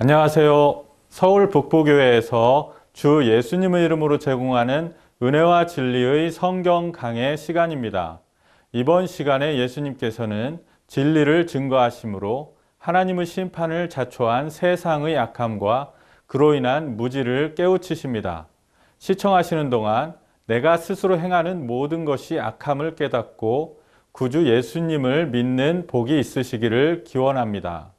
안녕하세요. 서울 북부교회에서 주 예수님의 이름으로 제공하는 은혜와 진리의 성경 강해 시간입니다. 이번 시간에 예수님께서는 진리를 증거하심으로 하나님의 심판을 자초한 세상의 악함과 그로 인한 무지를 깨우치십니다. 시청하시는 동안 내가 스스로 행하는 모든 것이 악함을 깨닫고 구주 예수님을 믿는 복이 있으시기를 기원합니다.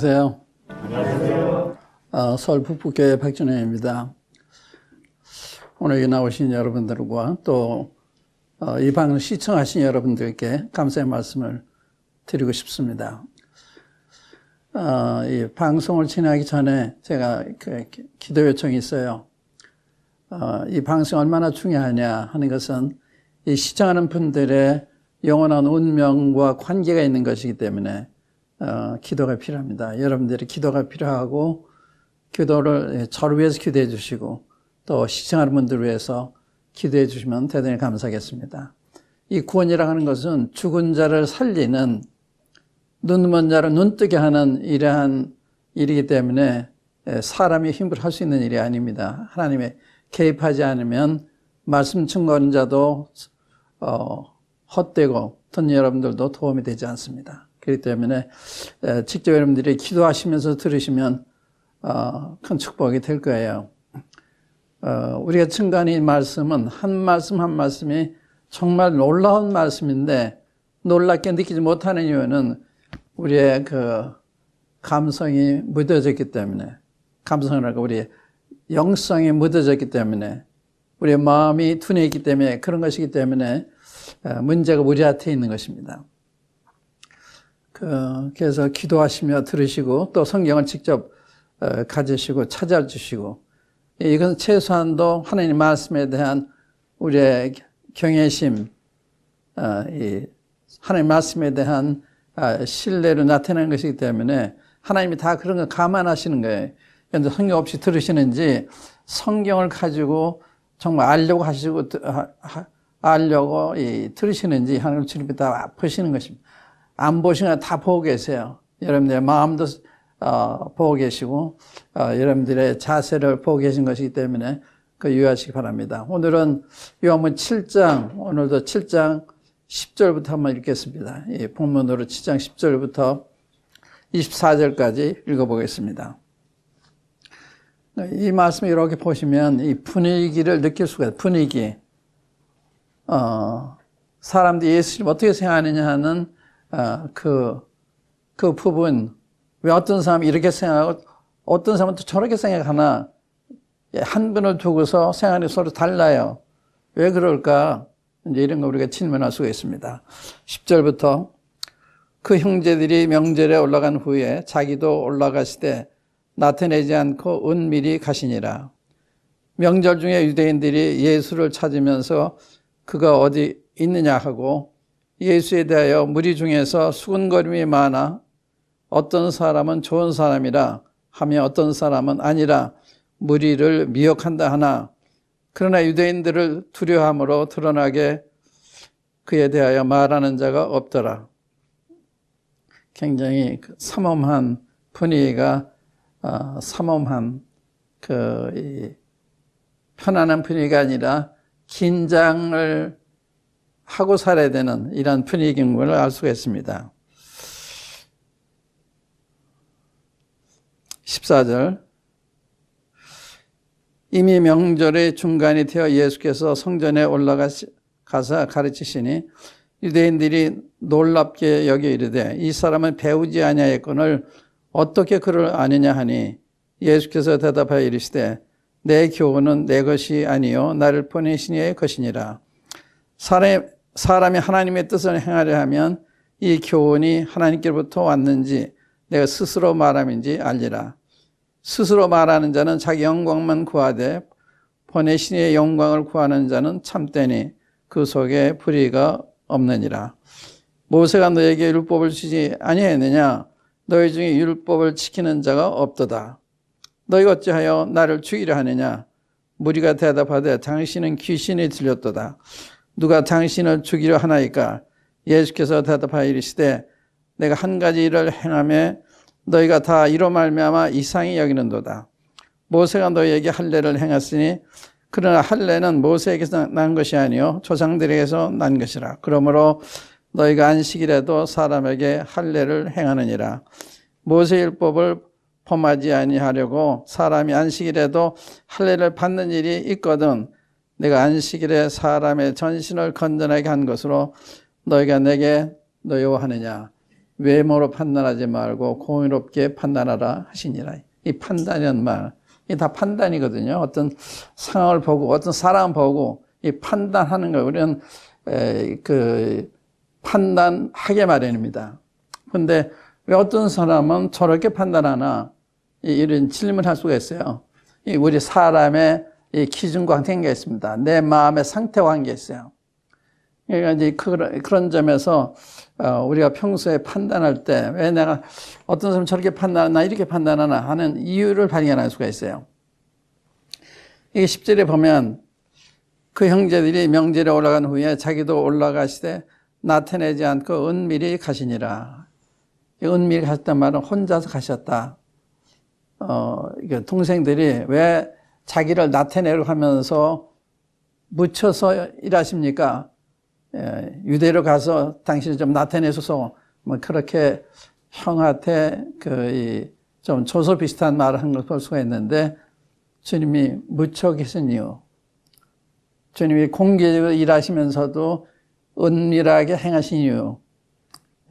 안녕하세요. 안녕하세요. 어, 서울 북부교회 박준영입니다. 오늘 여기 나오신 여러분들과 또 이 방을 시청하신 여러분들께 감사의 말씀을 드리고 싶습니다. 어, 이 방송을 진행하기 전에 제가 그 기도 요청이 있어요. 어, 이 방송 얼마나 중요하냐 하는 것은 이 시청하는 분들의 영원한 운명과 관계가 있는 것이기 때문에 어, 기도가 필요합니다. 여러분들이 기도가 필요하고 기도를 저를 위해서 기도해 주시고 또 시청하는 분들을 위해서 기도해 주시면 대단히 감사하겠습니다. 이 구원이라고 하는 것은 죽은 자를 살리는 눈먼 자를 눈뜨게 하는 이러한 일이기 때문에 사람이 힘으로 할 수 있는 일이 아닙니다. 하나님의 개입하지 않으면 말씀 증거하는 자도 어, 헛되고 돈 여러분들도 도움이 되지 않습니다. 그렇기 때문에 직접 여러분들이 기도하시면서 들으시면 어, 큰 축복이 될 거예요. 어, 우리가 증거하는 말씀은 한 말씀 한 말씀이 정말 놀라운 말씀인데 놀랍게 느끼지 못하는 이유는 우리의 그 감성이 묻어졌기 때문에 감성이라고 우리의 영성이 묻어졌기 때문에 우리의 마음이 둔해 있기 때문에 그런 것이기 때문에 문제가 우리한테 있는 것입니다. 그, 그래서 기도하시며 들으시고 또 성경을 직접 어, 가지시고 찾아주시고 이건 최소한도 하나님 말씀에 대한 우리의 경외심, 어, 하나님 말씀에 대한 아, 신뢰를 나타내는 것이기 때문에 하나님이 다 그런 거 감안하시는 거예요. 그런데 성경 없이 들으시는지 성경을 가지고 정말 알려고 하시고 알려고 들으시는지 하나님 주님이 다 보시는 것입니다. 안 보시면 다 보고 계세요. 여러분들의 마음도 어, 보고 계시고 어, 여러분들의 자세를 보고 계신 것이기 때문에 그 유의하시기 바랍니다. 오늘은 요한문 7장 오늘도 7장 10절부터 한번 읽겠습니다. 이 본문으로 7장 10절부터 24절까지 읽어보겠습니다. 이 말씀 이렇게 보시면 이 분위기를 느낄 수가 있어요. 분위기. 어, 사람들이 예수님 어떻게 생각하느냐 하는 어, 그, 그 부분. 왜 어떤 사람이 이렇게 생각하고 어떤 사람은 또 저렇게 생각하나 예, 한 분을 두고서 생각이 서로 달라요. 왜 그럴까? 이제 이런 거 우리가 질문할 수가 있습니다. 10절부터 그 형제들이 명절에 올라간 후에 자기도 올라가시되 나타내지 않고 은밀히 가시니라. 명절 중에 유대인들이 예수를 찾으면서 그가 어디 있느냐 하고 예수에 대하여 무리 중에서 수군거림이 많아 어떤 사람은 좋은 사람이라 하며 어떤 사람은 아니라 무리를 미혹한다 하나 그러나 유대인들을 두려함으로 드러나게 그에 대하여 말하는 자가 없더라. 굉장히 그 삼엄한 분위기가 어, 삼엄한 그 이, 편안한 분위기가 아니라 긴장을 하고 살아야 되는 이런 분위기인 걸알 수가 있습니다. 14절 이미 명절의 중간이 되어 예수께서 성전에 올라가서 가르치시니 유대인들이 놀랍게 여겨 이르되 이 사람은 배우지 아니하였거늘 어떻게 그를 아느냐 하니 예수께서 대답하여 이르시되 내 교훈은 내 것이 아니요 나를 보내신 이의 것이니라 사람이, 사람이 하나님의 뜻을 행하려 하면 이 교훈이 하나님께로부터 왔는지 내가 스스로 말함인지 알리라 스스로 말하는 자는 자기 영광만 구하되 보내신 이의 영광을 구하는 자는 참되니 그 속에 불의가 없느니라 모세가 너에게 율법을 주지 아니했느냐 너희 중에 율법을 지키는 자가 없도다. 너희가 어찌하여 나를 죽이려 하느냐? 무리가 대답하되 당신은 귀신이 들렸도다. 누가 당신을 죽이려 하나이까? 예수께서 대답하여 이르시되 내가 한 가지 일을 행함에 너희가 다 이로 말미암아 이상히 여기는도다. 모세가 너희에게 할례를 행했으니 그러나 할례는 모세에게서 난 것이 아니요 조상들에게서 난 것이라. 그러므로 너희가 안식일에도 사람에게 할례를 행하느니라. 모세율법을 범하지 아니하려고 사람이 안식일에도 할례를 받는 일이 있거든 내가 안식일에 사람의 전신을 건전하게 한 것으로 너희가 내게 노여워하느냐 외모로 판단하지 말고 공의롭게 판단하라 하시니라 이 판단이란 말, 이다 판단이거든요. 어떤 상황을 보고 어떤 사람 보고 이 판단하는 걸 우리는 그 판단하게 마련입니다. 근데 왜 어떤 사람은 저렇게 판단하나 이런 질문을 할 수가 있어요. 우리 사람의 이 기준과 관계가 있습니다. 내 마음의 상태와 관계가 있어요. 그러니까 이제 그런 점에서 어, 우리가 평소에 판단할 때 왜 내가 어떤 사람 저렇게 판단하나 이렇게 판단하나 하는 이유를 발견할 수가 있어요. 이게 10절에 보면 그 형제들이 명절에 올라간 후에 자기도 올라가시되 나타내지 않고 은밀히 가시니라. 은밀히 가셨단 말은 혼자서 가셨다. 어, 동생들이 왜 자기를 나타내려 하면서 묻혀서 일하십니까? 예, 유대로 가서 당신을 좀 나타내소서. 뭐 그렇게 형한테 그좀 조소 비슷한 말을 한 걸 볼 수가 있는데 주님이 묻혀 계신 이유. 주님이 공개적으로 일하시면서도 은밀하게 행하신 이유.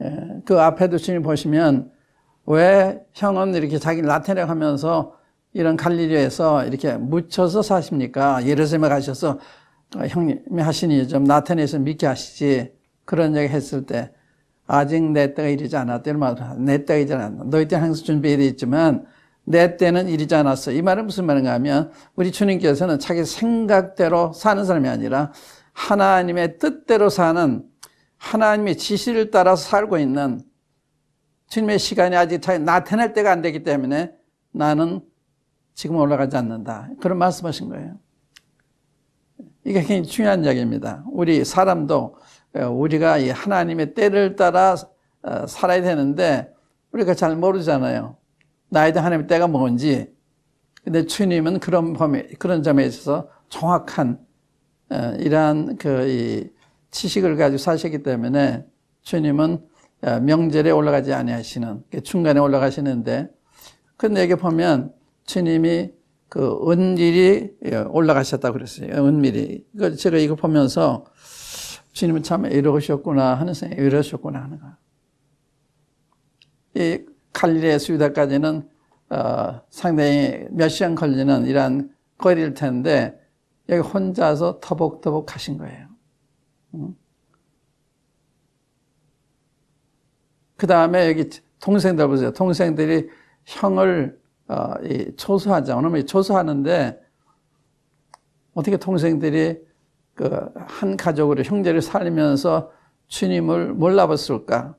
예, 그 앞에도 주님 보시면 왜 형은 이렇게 자기를 나타내려 하면서 이런 갈릴리에서 이렇게 묻혀서 사십니까? 예루살렘에 가셔서 어, 형님이 하시니 좀 나타내서 믿게 하시지. 그런 얘기 했을 때, 아직 내 때가 이르지 않았다. 내 때가 이르지 않았다. 너희 때는 항상 준비되어 있지만, 내 때는 이르지 않았어. 이 말은 무슨 말인가 하면, 우리 주님께서는 자기 생각대로 사는 사람이 아니라, 하나님의 뜻대로 사는, 하나님의 지시를 따라서 살고 있는, 주님의 시간이 아직 나타날 때가 안 되기 때문에, 나는 지금 올라가지 않는다. 그런 말씀하신 거예요. 이게 굉장히 중요한 이야기입니다. 우리 사람도 어, 우리가 하나님의 때를 따라 어, 살아야 되는데 우리가 잘 모르잖아요. 나에도 하나님의 때가 뭔지. 근데 주님은 그런 범위, 그런 점에 있어서 정확한 어, 이러한 그이 지식을 가지고 사시기 때문에 주님은 어, 명절에 올라가지 아니하시는 중간에 올라가시는데 근데 여기 보면 주님이 그 은밀히 예, 올라가셨다고 그랬어요. 은밀히. 그 제가 이거 보면서 주님은 참 이러셨구나 하는 생각이 이러셨구나 하는 거야. 이 갈릴리에서 유다까지는 어, 상당히 몇 시간 걸리는 이러한 거리일 텐데 여기 혼자서 터벅터벅 가신 거예요. 그 다음에 여기 동생들 보세요. 동생들이 형을 어, 이 초소하자. 오늘 초소하는데 어떻게 동생들이 그 한 가족으로 형제를 살면서 주님을 몰라봤을까?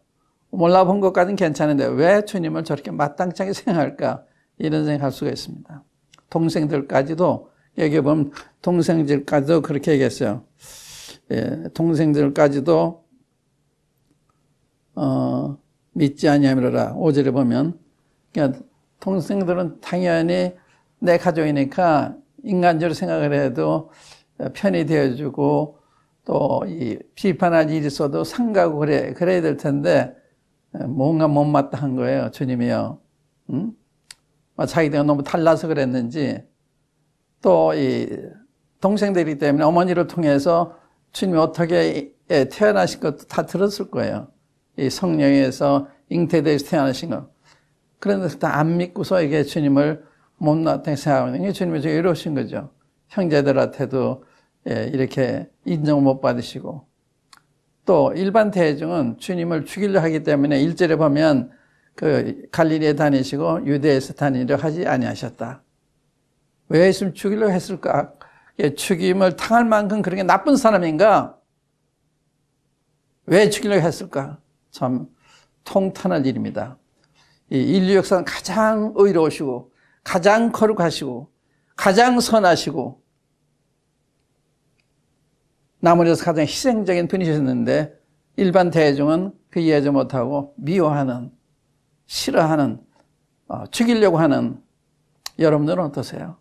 몰라본 것까지는 괜찮은데 왜 주님을 저렇게 마땅하게 생각할까? 이런 생각할 수가 있습니다. 동생들까지도 여기 보면 동생들까지도 그렇게 얘기했어요. 예, 동생들까지도 어, 믿지 아니하미라 5절에 보면 그러니까 동생들은 당연히 내 가족이니까 인간적으로 생각을 해도 편이 되어주고 또 이 비판할 일이 있어도 상가고 그래 그래야 될 텐데 뭔가 못마땅한 거예요 주님이요. 응? 자기가 너무 달라서 그랬는지 또 이 동생들이기 때문에 어머니를 통해서 주님이 어떻게 태어나신 것도 다 들었을 거예요. 이 성령에서 잉태돼서 태어나신 거. 그런데 다 안 믿고서 이게 주님을 못났다고 생각하는 게 주님이 좀 이러신 거죠. 형제들한테도 예, 이렇게 인정을 못 받으시고 또 일반 대중은 주님을 죽이려 하기 때문에 일절에 보면 그 갈릴리에 다니시고 유대에서 다니려 하지 아니하셨다. 왜 예수님 죽이려 했을까? 죽임을 당할 만큼 그렇게 나쁜 사람인가? 왜 죽이려 했을까? 참 통탄할 일입니다. 이 인류 역사는 가장 의로우시고 가장 거룩하시고 가장 선하시고 나머지서 가장 희생적인 분이셨는데 일반 대중은 그 이해하지 못하고 미워하는 싫어하는 어, 죽이려고 하는 여러분들은 어떠세요?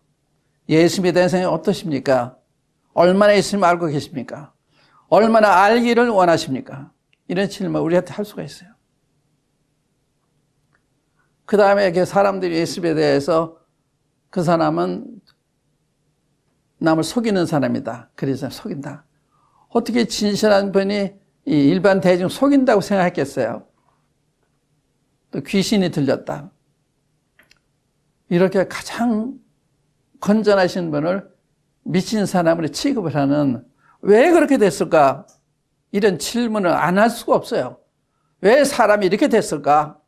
예수님에 대한 생각이 어떠십니까? 얼마나 예수님 알고 계십니까? 얼마나 알기를 원하십니까? 이런 질문 우리한테 할 수가 있어요. 그 다음에 사람들이 예수에 대해서 그 사람은 남을 속이는 사람이다. 그래서 속인다. 어떻게 진실한 분이 일반 대중 속인다고 생각했겠어요? 또 귀신이 들렸다. 이렇게 가장 건전하신 분을 미친 사람으로 취급을 하는 왜 그렇게 됐을까? 이런 질문을 안 할 수가 없어요. 왜 사람이 이렇게 됐을까?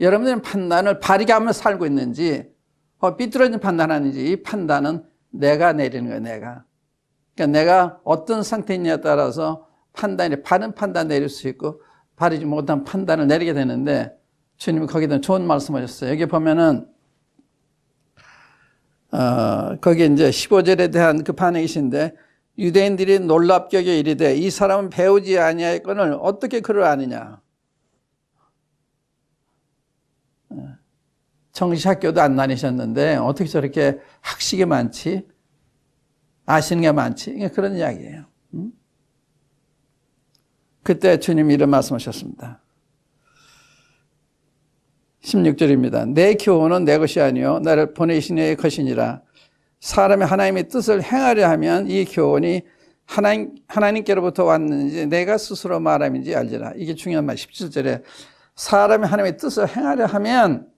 여러분들은 판단을 바르게 하며 살고 있는지, 어, 삐뚤어진 판단하는지, 이 판단은 내가 내리는 거예요, 내가. 그러니까 내가 어떤 상태냐에 따라서 판단이, 바른 판단 내릴 수 있고, 바르지 못한 판단을 내리게 되는데, 주님이 거기다 좋은 말씀 하셨어요. 여기 보면은, 어, 거기 이제 15절에 대한 그 반응이신데, 유대인들이 놀랍게 이르되 이 사람은 배우지 아니하였거늘 어떻게 그를 아느냐. 정시학교도 안 다니셨는데 어떻게 저렇게 학식이 많지? 아시는 게 많지? 그런 이야기예요. 그때 주님 이런 말씀하셨습니다. 16절입니다. 내 교훈은 내 것이 아니요 나를 보내신 이의 것이니라. 사람이 하나님의 뜻을 행하려 하면 이 교훈이 하나님, 하나님께로부터 왔는지 내가 스스로 말함인지 알지라. 이게 중요한 말. 17절에 사람이 하나님의 뜻을 행하려 하면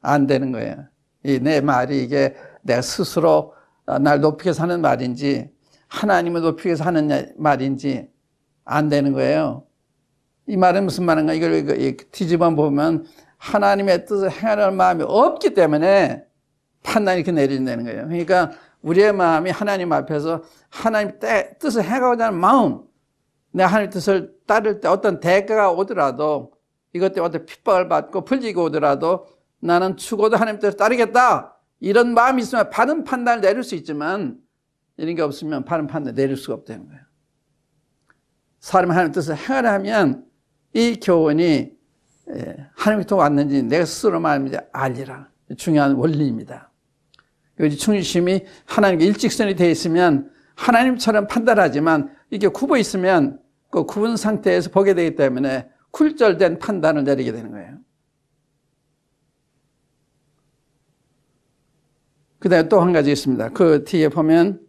안 되는 거예요. 이 내 말이 이게 내가 스스로 날 높이게 사는 말인지 하나님을 높이게 사는 말인지 안 되는 거예요. 이 말은 무슨 말인가? 이걸 뒤집어 보면 하나님의 뜻을 행하려는 마음이 없기 때문에 판단이 이렇게 내린다는 거예요. 그러니까 우리의 마음이 하나님 앞에서 하나님 뜻을 행하고자 하는 마음, 내 하나님 뜻을 따를 때 어떤 대가가 오더라도 이것 때문에 핍박을 받고 풀리고 오더라도 나는 죽어도 하나님 뜻을 따르겠다. 이런 마음이 있으면 바른 판단을 내릴 수 있지만 이런 게 없으면 바른 판단을 내릴 수가 없다는 거예요. 사람이 하나님 뜻을 행하려 하면 이 교훈이 예, 하나님부터 왔는지 내가 스스로 말하는지 알리라. 중요한 원리입니다. 여기 충심이 하나님께 일직선이 되어 있으면 하나님처럼 판단하지만 이게 굽어 있으면 그 구분 상태에서 보게 되기 때문에 굴절된 판단을 내리게 되는 거예요. 그 다음에 또 한 가지 있습니다. 그 뒤에 보면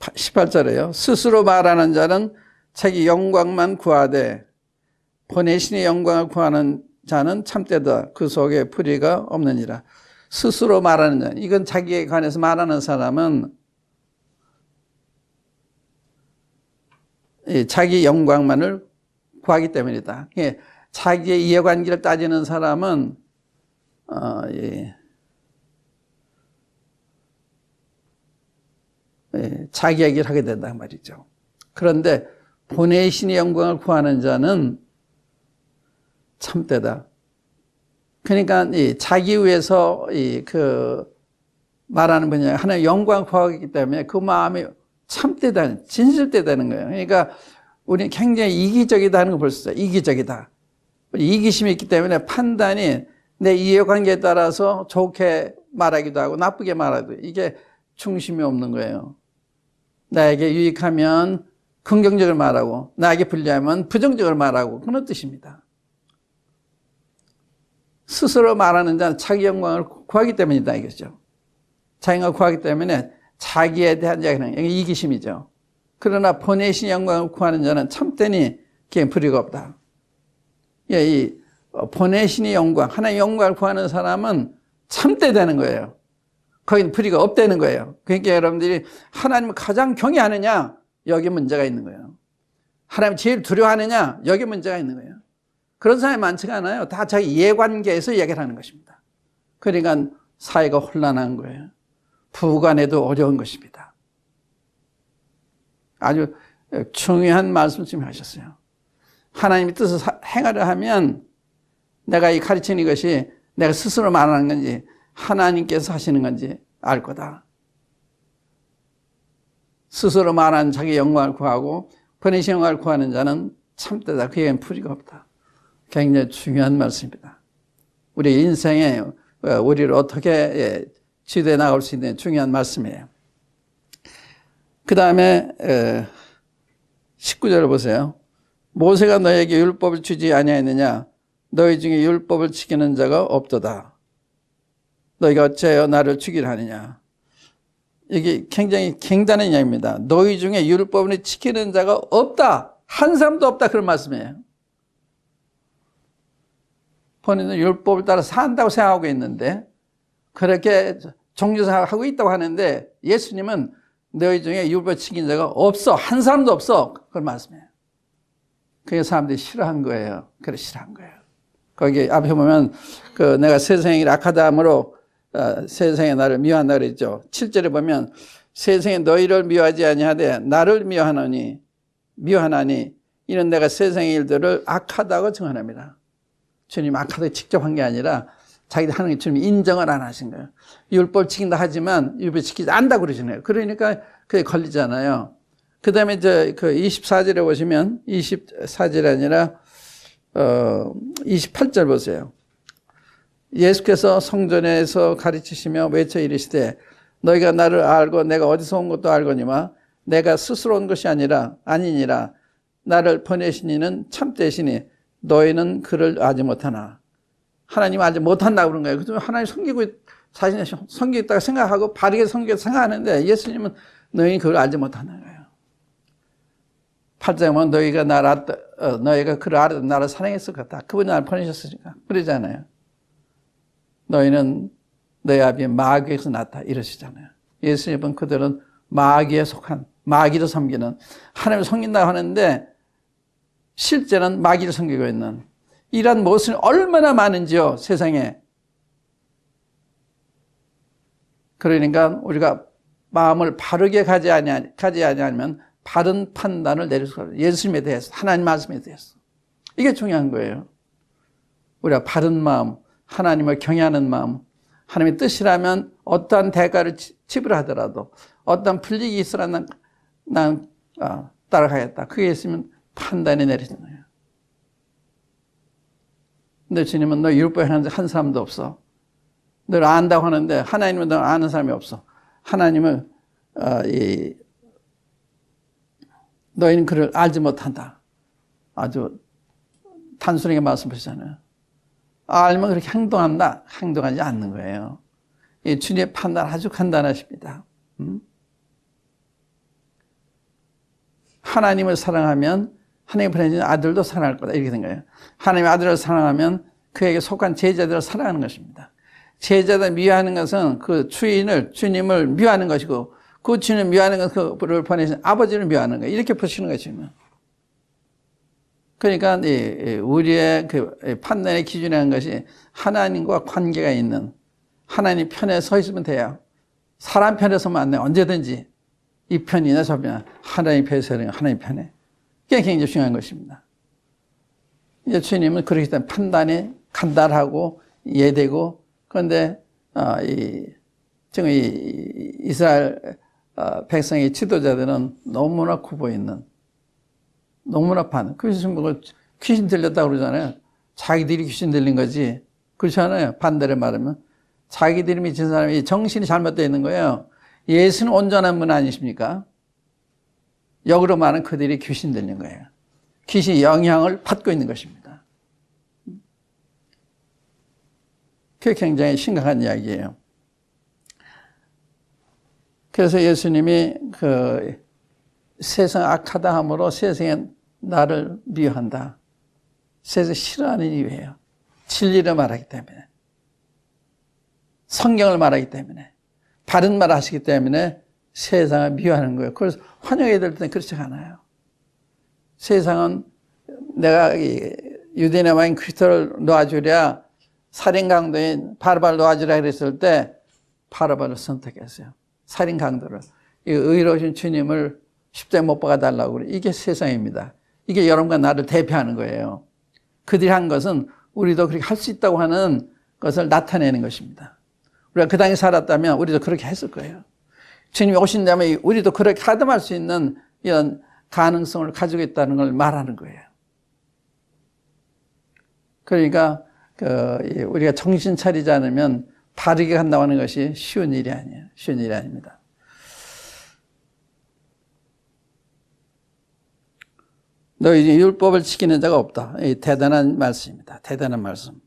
18절에요. 스스로 말하는 자는 자기 영광만 구하되 보내신의 영광을 구하는 자는 참되다. 그 속에 불의가 없느니라. 스스로 말하는 자. 이건 자기에 관해서 말하는 사람은 자기 영광만을 구하기 때문이다. 자기의 이해관계를 따지는 사람은 어, 예. 자기 얘기를 하게 된단 말이죠. 그런데 보내신의 영광을 구하는 자는 참되다. 그러니까 이 자기 위해서 이 그 말하는 분이 하나의 영광 구하기 때문에 그 마음이 참되다, 진실되다는 거예요. 그러니까 우리 굉장히 이기적이다는 걸 볼 수 있어요. 이기적이다. 이기심이 있기 때문에 판단이 내 이해관계에 따라서 좋게 말하기도 하고 나쁘게 말하기도 이게 중심이 없는 거예요. 나에게 유익하면 긍정적으로 말하고 나에게 불리하면 부정적으로 말하고 그런 뜻입니다. 스스로 말하는 자는 자기 영광을 구하기 때문이다 이거죠. 자기가 구하기 때문에 자기에 대한 이야기는 이기심이죠. 그러나 보내신 영광을 구하는 자는 참되니 그게 불의가 없다. 예, 이 보내신의 영광, 하나의 영광을 구하는 사람은 참되 되는 거예요. 거기는 불의가 없다는 거예요. 그러니까 여러분들이 하나님을 가장 경외하느냐? 여기 문제가 있는 거예요. 하나님 제일 두려워하느냐? 여기 문제가 있는 거예요. 그런 사람이 많지가 않아요. 다 자기 이해관계에서 얘기를 하는 것입니다. 그러니까 사회가 혼란한 거예요. 부관에도 어려운 것입니다. 아주 중요한 말씀 좀 하셨어요. 하나님의 뜻을 행하려 하면 내가 이 가르치는 것이 내가 스스로 말하는 건지 하나님께서 하시는 건지 알 거다. 스스로 말하는 자기 영광을 구하고 번외시 영광을 구하는 자는 참되다. 그에겐 풀이가 없다. 굉장히 중요한 말씀입니다. 우리 인생에 우리를 어떻게 지도해 나갈 수 있는 중요한 말씀이에요. 그 다음에 19절을 보세요. 모세가 너에게 율법을 주지 아니하였느냐? 너희 중에 율법을 지키는 자가 없도다. 너희가 어찌하여 나를 죽이려 하느냐. 이게 굉장히 갱단한 이야기입니다. 너희 중에 율법을 지키는 자가 없다. 한 사람도 없다. 그런 말씀이에요. 본인은 율법을 따라 산다고 생각하고 있는데 그렇게 종교생활하고 있다고 하는데 예수님은 너희 중에 율법 지킨 자가 없어. 한 사람도 없어. 그런 말씀이에요. 그게 사람들이 싫어한 거예요. 그래 싫어한 거예요. 거기 앞에 보면 그 내가 세상에 악하다함으로 어, 세상에 나를 미워한다 그랬죠. 7절에 보면 세상에 너희를 미워하지 아니하되 나를 미워하노니 미워하나니 이는 내가 세상의 일들을 악하다고 증언합니다. 주님 악하다고 직접 한 게 아니라 자기들 하는 게 주님이 인정을 안 하신 거예요. 율법 지킨다 하지만 율법 지키지 않다 그러시네요. 그러니까 그게 걸리잖아요. 그 다음에 이제 그 24절에 보시면 24절이 아니라 어 28절 보세요. 예수께서 성전에서 가르치시며 외쳐 이르시되 너희가 나를 알고 내가 어디서 온 것도 알거니와 내가 스스로 온 것이 아니라 아니니라 나를 보내신 이는 참되시니 너희는 그를 알지 못하나 하나님 알지 못한다 그런 거예요. 그래서 하나님 섬기고 자신이 섬기고 있다고 생각하고 바르게 섬기고 생각하는데 예수님은 너희 그걸 알지 못하는 거예요. 8장에 보면 너희가 나를 어, 너희가 그를 알아 나를 사랑했을 것다. 그분이 나를 보내셨으니까. 그러잖아요. 너희는 너희 아비의 마귀에서 났다. 이러시잖아요. 예수님은 그들은 마귀에 속한, 마귀를 섬기는, 하나님을 섬긴다고 하는데, 실제는 마귀를 섬기고 있는, 이런 모습이 얼마나 많은지요, 세상에. 그러니까 우리가 마음을 바르게 가지 아니 가지 아니하면 바른 판단을 내릴 수가 없어요. 예수님에 대해서, 하나님 말씀에 대해서. 이게 중요한 거예요. 우리가 바른 마음, 하나님을 경외하는 마음, 하나님의 뜻이라면 어떠한 대가를 지불하더라도 어떤 불리기 있으라 난, 난 어, 따라가겠다. 그게 있으면 판단이 거예요. 근데 주님은 너 율법에 한, 한 사람도 없어. 널 안다고 하는데 하나님은 너 아는 사람이 없어. 하나님은 어, 이, 너희는 그를 알지 못한다. 아주 단순하게 말씀하시잖아요. 알면 그렇게 행동한다. 행동하지 않는 거예요. 이 주님의 판단 아주 간단하십니다. 음? 하나님을 사랑하면 하나님 보내신 아들도 사랑할 거다. 이렇게 된 거예요. 하나님의 아들을 사랑하면 그에게 속한 제자들을 사랑하는 것입니다. 제자들 미워하는 것은 그 주인을, 주님을 미워하는 것이고 그 주님을 미워하는 것은 그를 보내신 아버지를 미워하는 거예요. 이렇게 보시는 것이면. 그러니까 우리의 그 판단의 기준이라는 것이 하나님과 관계가 있는 하나님 편에 서 있으면 돼요. 사람 편에 서면 안 돼. 언제든지 이 편이나 저 편, 하나님 편에 서는 하나님 편에. 그게 굉장히 중요한 것입니다. 이제 주님은 그렇기 때문에 판단이 간단하고 이해되고 그런데 어, 이 지금 이 이스라엘 어, 백성의 지도자들은 너무나 굽어 있는 반. 그래서 뭐 귀신 들렸다고 그러잖아요. 자기들이 귀신 들린 거지. 그렇잖아요. 반대로 말하면. 자기들이 미친 사람이 정신이 잘못되어 있는 거예요. 예수는 온전한 분 아니십니까? 역으로 말하면 그들이 귀신 들린 거예요. 귀신이 영향을 받고 있는 것입니다. 그게 굉장히 심각한 이야기예요. 그래서 예수님이 그 세상 악하다 함으로 세상에 나를 미워한다. 세상 싫어하는 이유예요. 진리를 말하기 때문에. 성경을 말하기 때문에. 바른 말 하시기 때문에 세상을 미워하는 거예요. 그래서 환영해야 될 때는 그렇지 않아요. 세상은 내가 유대인의 왕인 크리스토를 놓아주랴 살인 강도인 바르바를 놓아주라 그랬을 때 바르바를 선택했어요. 살인 강도를. 이 의로우신 주님을 십자에 못 박아달라고 그래. 이게 세상입니다. 이게 여러분과 나를 대표하는 거예요. 그들이 한 것은 우리도 그렇게 할 수 있다고 하는 것을 나타내는 것입니다. 우리가 그 당시 살았다면 우리도 그렇게 했을 거예요. 주님이 오신다면 우리도 그렇게 하담할 수 있는 이런 가능성을 가지고 있다는 걸 말하는 거예요. 그러니까 그 우리가 정신 차리지 않으면 바르게 간다고 하는 것이 쉬운 일이 아니에요. 쉬운 일이 아닙니다. 너희 율법을 지키는 자가 없다. 이 대단한 말씀입니다. 대단한 말씀.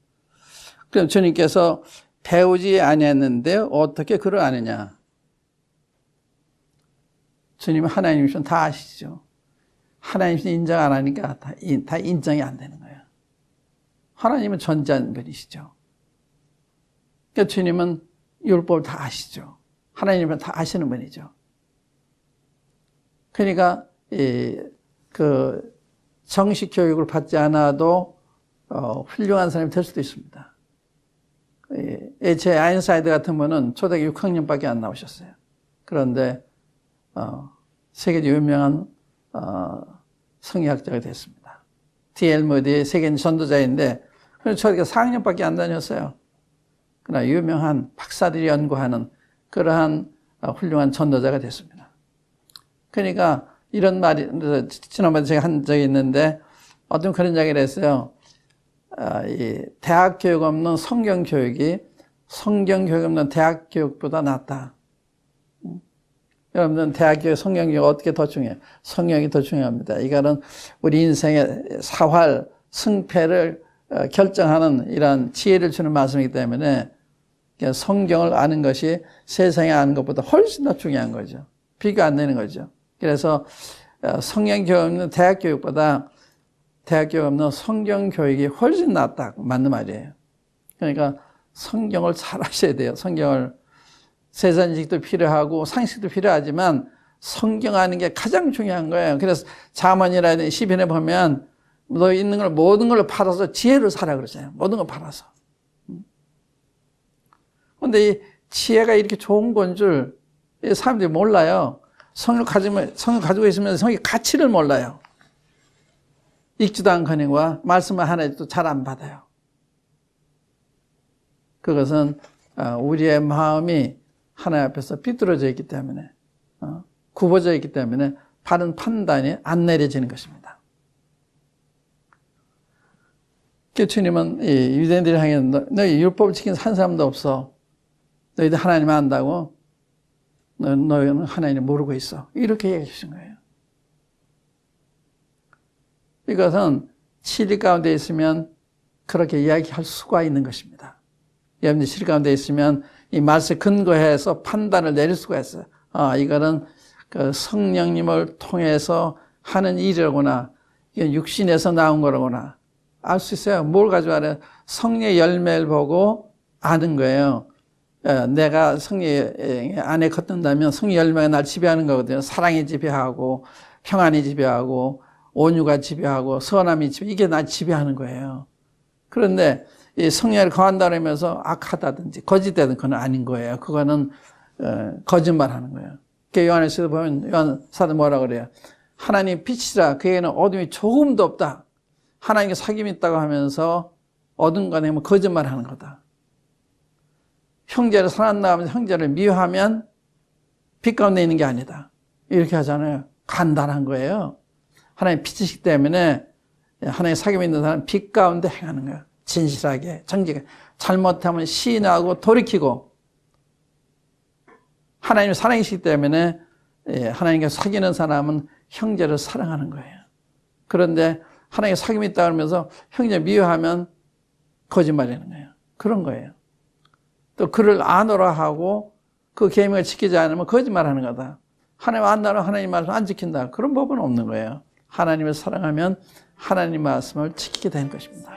그럼 주님께서 배우지 아니했는데 어떻게 그를 아느냐? 주님은 하나님이시면 다 아시죠. 하나님이 인정 안 하니까 다, 다 인정이 안 되는 거예요. 하나님은 전지한 분이시죠. 그러니까 주님은 율법을 다 아시죠. 하나님은 다 아시는 분이죠. 그러니까 그 정식 교육을 받지 않아도 어, 훌륭한 사람이 될 수도 있습니다. 제 아인사이드 같은 분은 초등학교 6학년밖에 안 나오셨어요. 그런데 어, 세계적 유명한 어, 성의학자가 됐습니다. D.L. 모디의 세계 전도자인데 초등학교 4학년밖에 안 다녔어요. 그러나 유명한 박사들이 연구하는 그러한 어, 훌륭한 전도자가 됐습니다. 그러니까 이런 말이 지난번에 제가 한 적이 있는데 어떤 그런 이야기를 했어요. 아, 이 대학 교육 없는 성경 교육이 성경 교육 없는 대학 교육보다 낫다. 음. 여러분들은 대학 교육, 성경 교육 어떻게 더 중요해요? 성경이 더 중요합니다. 이거는 우리 인생의 사활, 승패를 어, 결정하는 이런 지혜를 주는 말씀이기 때문에 성경을 아는 것이 세상에 아는 것보다 훨씬 더 중요한 거죠. 비교 안 되는 거죠. 그래서 어, 성경 교육 없는 대학 교육보다 대학 교육 없는 성경 교육이 훨씬 낫다. 맞는 말이에요. 그러니까 성경을 잘 하셔야 돼요. 성경을 세상직도 필요하고 상식도 필요하지만 성경 아는 게 가장 중요한 거예요. 그래서 자문이라는 시편에 보면 너 있는 걸 모든 걸 팔아서 지혜를 사라 그러잖아요. 모든 걸 팔아서. 그런데 이 지혜가 이렇게 좋은 건 줄 사람들이 몰라요. 성을 가지면, 성을 가지고 있으면 성의 가치를 몰라요. 읽지도 않거니와 말씀을 하나 해도 잘 안 받아요. 그것은 어, 우리의 마음이 하나님 앞에서 삐뚤어져 있기 때문에, 어, 굽어져 있기 때문에 바른 판단이 안 내려지는 것입니다. 그 주님은 이 유대인들이 향해 너, 너희 율법을 지킨 한 사람도 없어. 너희들 하나님 안다고? 너, 너희는 하나님 모르고 있어. 이렇게 얘기해 주신 거예요. 이것은 진리 가운데 있으면 그렇게 이야기할 수가 있는 것입니다. 여러분들 진리 가운데 있으면 이 말씀 근거해서 판단을 내릴 수가 있어요. 아, 이거는 그 성령님을 통해서 하는 일이라구나. 이게 육신에서 나온 거라구나. 알 수 있어요. 뭘 가지고 알아요? 성령의 열매를 보고 아는 거예요. 예, 내가 성령 안에 걷는다면 성령 열매가 날 지배하는 거거든요. 사랑이 지배하고 평안이 지배하고 온유가 지배하고 선함이 지배 이게 날 지배하는 거예요. 그런데 이 성령을 거한다면서 악하다든지 거짓되든 그건 아닌 거예요. 그거는 어, 거짓말하는 거예요. 그 요한에서 보면 요한 사도 뭐라 그래요? 하나님 빛이라 그에게는 어둠이 조금도 없다. 하나님께 사귐이 있다고 하면서 어둠과 내면 거짓말하는 거다. 형제를 사랑한다 하면서 형제를 미워하면 빛 가운데 있는 게 아니다. 이렇게 하잖아요. 간단한 거예요. 하나님 빛이시기 때문에 하나님 사귐이 있는 사람은 빛 가운데 행하는 거예요. 진실하게, 정직하게. 잘못하면 시인하고 돌이키고 하나님 사랑이시기 때문에 예, 하나님과 사귀는 사람은 형제를 사랑하는 거예요. 그런데 하나님과 사귐이 있다 그러면서 형제 미워하면 거짓말이는 거예요. 그런 거예요. 또 그를 안오라 하고 그 계명을 지키지 않으면 거짓말하는 거다. 하나님 안다라 하나님 말씀 안 지킨다. 그런 법은 없는 거예요. 하나님을 사랑하면 하나님 말씀을 지키게 되는 것입니다.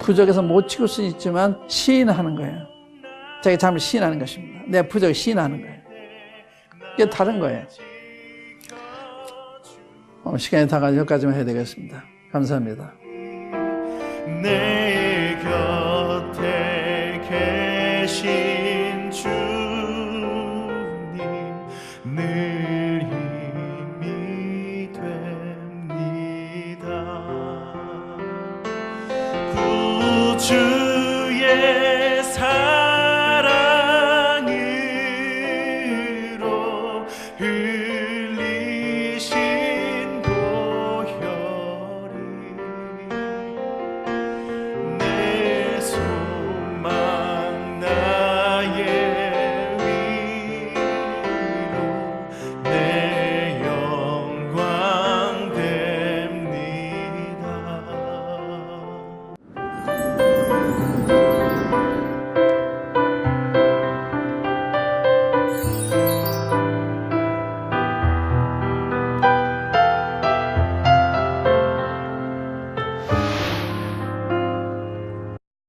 부족해서 못 지킬 수 있지만 시인하는 거예요. 자기 잘못 시인하는 것입니다. 내 부족을 시인하는 거예요. 이게 다른 거예요. 시간이 다 가지고 여기까지만 해야 되겠습니다. 감사합니다. 주